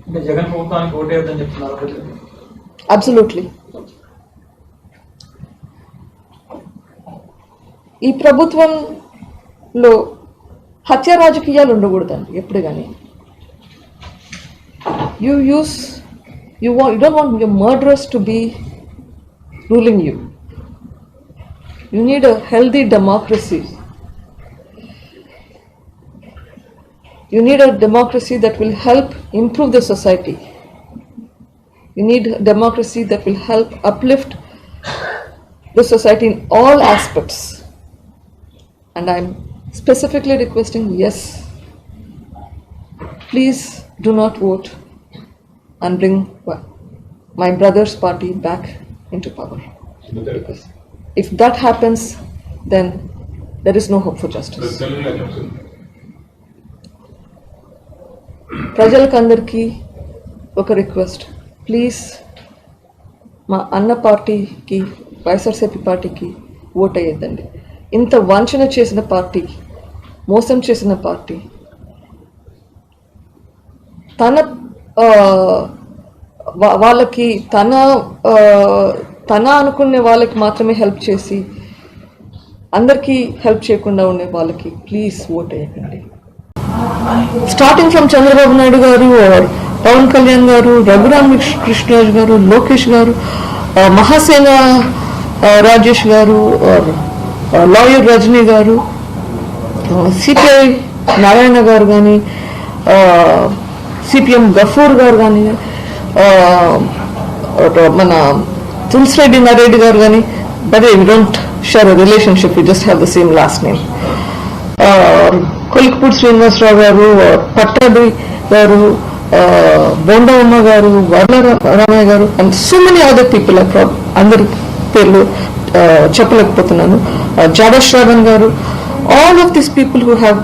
జగన్ ప్రభుత్వానికి ఓటేద్దని చెప్తున్నారు అబ్సల్యూట్లీ ఈ ప్రభుత్వంలో హత్య రాజకీయాలు ఉండకూడదండి ఎప్పుడు కానీ యూ యూస్ యూ వా you don't want your murderers to be ruling you you need a healthy democracy you need a democracy that will help improve the society. We need democracy that will help uplift the society in all aspects. And I'm specifically requesting yes, please do not vote and bring my brother's party back into power. Because if that happens, then there is no hope for justice. ప్రజలకందరికీ ఒక request. Please మా అన్న పార్టీకి వైఎస్ఆర్సీపీ పార్టీకి vote అయ్యేద్దండి ఇంత వంచన చేసిన party మోసం చేసిన పార్టీ తన వాళ్ళకి తన తన అనుకునే వాళ్ళకి మాత్రమే హెల్ప్ చేసి అందరికీ హెల్ప్ చేయకుండా ఉండే వాళ్ళకి ప్లీజ్ ఓట్ వేయకండి స్టార్టింగ్ ఫ్రమ్ చంద్రబాబు నాయుడు గారు పవన్ కళ్యాణ్ గారు రఘురామ్ కృష్ణరాజు గారు లోకేష్ గారు మహాసేన రాజేష్ గారు లాయర్ రజనీ గారు సిపిఐ నారాయణ గారు కానీ సిపిఎం గఫూర్ గారు కానీ మన తులసిరెడ్డి నారెడ్డి గారు కానీ but we don't share relationship you just have the same last name Kolikapudi Srinivasarao garu Pattabhi garu Bondamma garu Varla Ramaiah garu and so many other people అందరి పేర్లు చెప్పలేకపోతున్నాను. Jada Sravan garu all of this people who have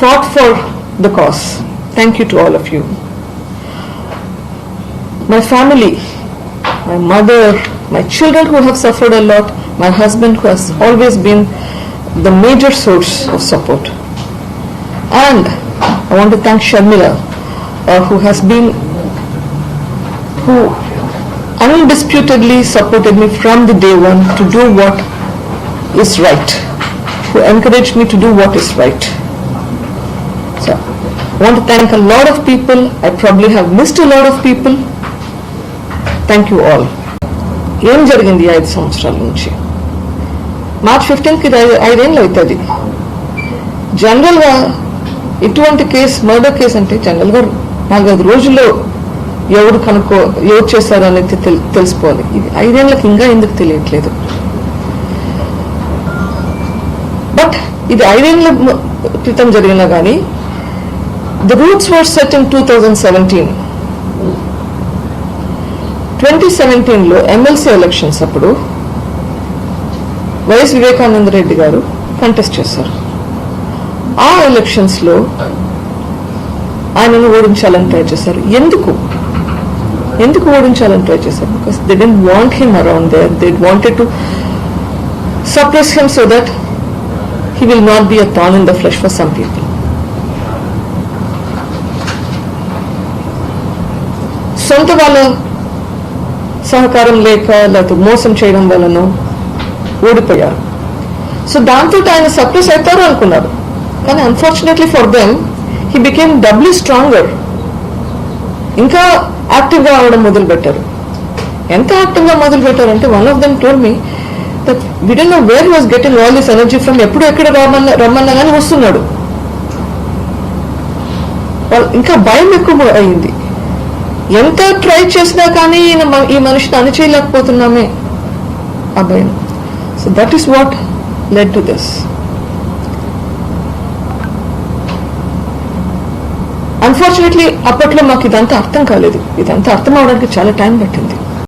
fought for the cause thank you to all of you my family my mother my children who have suffered a lot my husband who he's always been the major source of support. And I want to thank Sharmila, uh, who has been, who undisputedly supported me from the day one to do what is right, who encouraged me to do what is right. So, I want to thank a lot of people. I probably have missed a lot of people. Thank you all ఏం జరిగింది ఈ ఐదు సంవత్సరాల నుంచి March ఫిఫ్టీన్త్కి ఐదేళ్ళు అవుతుంది. జనరల్గా ఇటువంటి కేసు మర్డర్ కేసు అంటే జనరల్గా నాలుగైదు రోజుల్లో ఎవరు కనుక్కో ఎవరు చేశారు అనేది తెలిసిపోవాలి. ఇది ఐదేళ్ళకి ఇంకా ఎందుకు తెలియట్లేదు? బట్ ఇది ఐదేళ్ళ క్రితం జరిగినా కానీ the roots were set in two thousand seventeen. Twenty సెవెంటీన్లో ఎమ్మెల్సీ ఎలక్షన్స్ అప్పుడు వైఎస్ వివేకానంద రెడ్డి గారు కంటెస్ట్ చేశారు. ఆ ఎలక్షన్స్లో ఆయనను ఓడించాలని ట్రై చేశారు. ఎందుకు? ఎందుకు ఓడించాలని ట్రై చేశారు? Because they don't want him around there they wanted to suppress him so that he will not be a thorn in the flesh for some people సొంత వాళ్ళ సహకారం లేక లేకపోతే మోసం చేయడం వలనో ఓడిపోయారు. సో దాంతో ఆయన సప్రెస్ అవుతారు అనుకున్నారు. కానీ unfortunately for them he became doubly stronger ఇంకా యాక్టివ్గా అవడం మొదలు పెట్టారు ఎంత యాక్టివ్గా మొదలు పెట్టారంటే one of them told me that we didn't know where was getting all this energy from ఎప్పుడు ఎక్కడ రమ్మన్నా రమ్మన్నా కానీ వస్తున్నాడు. వాళ్ళు ఇంకా భయం ఎక్కువ అయింది. ఎంత ట్రై చేసినా కానీ ఈయన ఈ మనిషిని అణచేయలేకపోతున్నామే. ఆ భయం. So that is what led to this. Unfortunately అప్పట్లో మాకు ఇదంతా అర్థం కాలేదు ఇదంతా అర్థం అవడానికి చాలా టైం పట్టింది